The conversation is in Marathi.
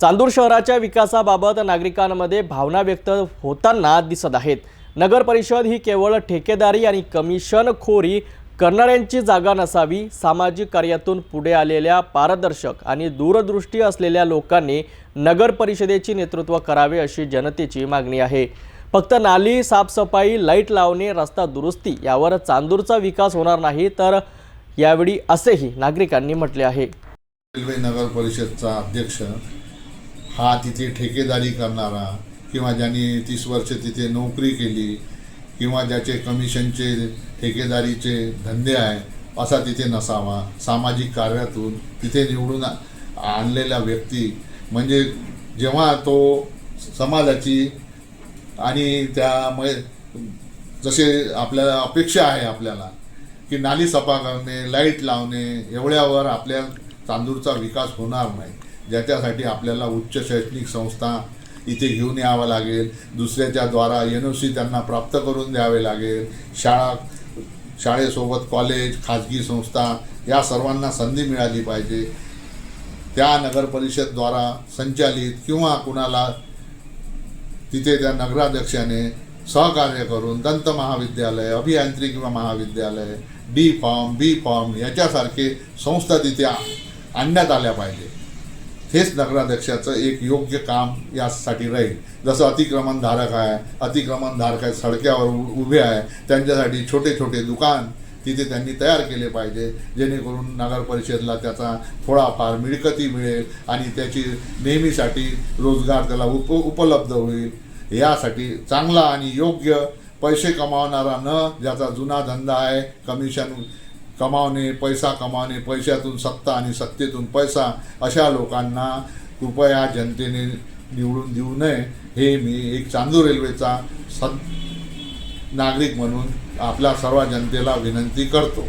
चांदूर शहराच्या विकासाबाबत नागरिकांमध्ये भावना व्यक्त होताना दिसत आहेत. नगर परिषद ही केवळ ठेकेदारी आणि कमिशनखोरी करणाऱ्यांची जागा नसावी सामाजिक कार्यातून पुढे आलेल्या पारदर्शक आणि दूरदृष्टी असलेल्या लोकांनी नगर परिषदेची नेतृत्व करावे अशी जनतेची मागणी आहे. फक्त नाली साफसफाई लाइट लावणे रस्ता दुरुस्ती यावर चांदूरचा विकास होणार नाही तर यावेळी असेही नागरिकांनी म्हटले आहे. रेल्वे नगर परिषदचा अध्यक्ष हा तिथे ठेकेदारी करणारा किंवा ज्यांनी तीस वर्ष तिथे नोकरी केली किंवा ज्याचे कमिशनचे ठेकेदारीचे धंदे आहे असा तिथे नसावा. सामाजिक कार्यातून तिथे निवडून आणलेल्या आणलेला व्यक्ती म्हणजे जेव्हा तो समाजाची आणि त्यामुळे जसे आपल्याला अपेक्षा आहे आपल्याला की नाली सफा करणे लाइट लावणे एवढ्यावर आपल्या चांदूरचा विकास होणार नाही. ज्याच्यासाठी आपल्याला उच्च शैक्षणिक संस्था इथे घेऊन यावं लागेल. दुसऱ्याच्या द्वारा एन ओ सी त्यांना प्राप्त करून द्यावे लागेल. शाळा शाळेसोबत कॉलेज खाजगी संस्था या सर्वांना संधी मिळाली पाहिजे. त्या नगरपरिषदद्वारा संचालित किंवा कुणाला तिथे त्या नगराध्यक्षाने सहकार्य करून दंत महाविद्यालय अभियांत्रिकी महाविद्यालय डी फॉर्म बी फॉर्म याच्यासारखे संस्था तिथे आ- आणण्यात आल्या पाहिजे. हेच नगराध्यक्षाचं एक योग्य काम यासाठी राहील. जसं अतिक्रमणधारक आहे अतिक्रमणधारक आहे सडक्यावर उभे आहे त्यांच्यासाठी छोटे छोटे दुकान तिथे त्यांनी तयार केले पाहिजे जेणेकरून नगर परिषदला त्याचा थोडाफार मिळकती मिळेल आणि त्याची नेहमीसाठी रोजगार त्याला उप उपलब्ध होईल. यासाठी चांगला आणि योग्य पैसे कमावणारा न ज्याचा जुना धंदा आहे कमिशन कमावणे पैसा कमावणे पैशातून सत्ता आणि सत्तेतून पैसा अशा लोकांना कृपया जनतेने निवडून देऊ नये. हे मी एक चांदूर रेल्वेचा सद नागरिक म्हणून आपल्या सर्व जनतेला विनंती करतो.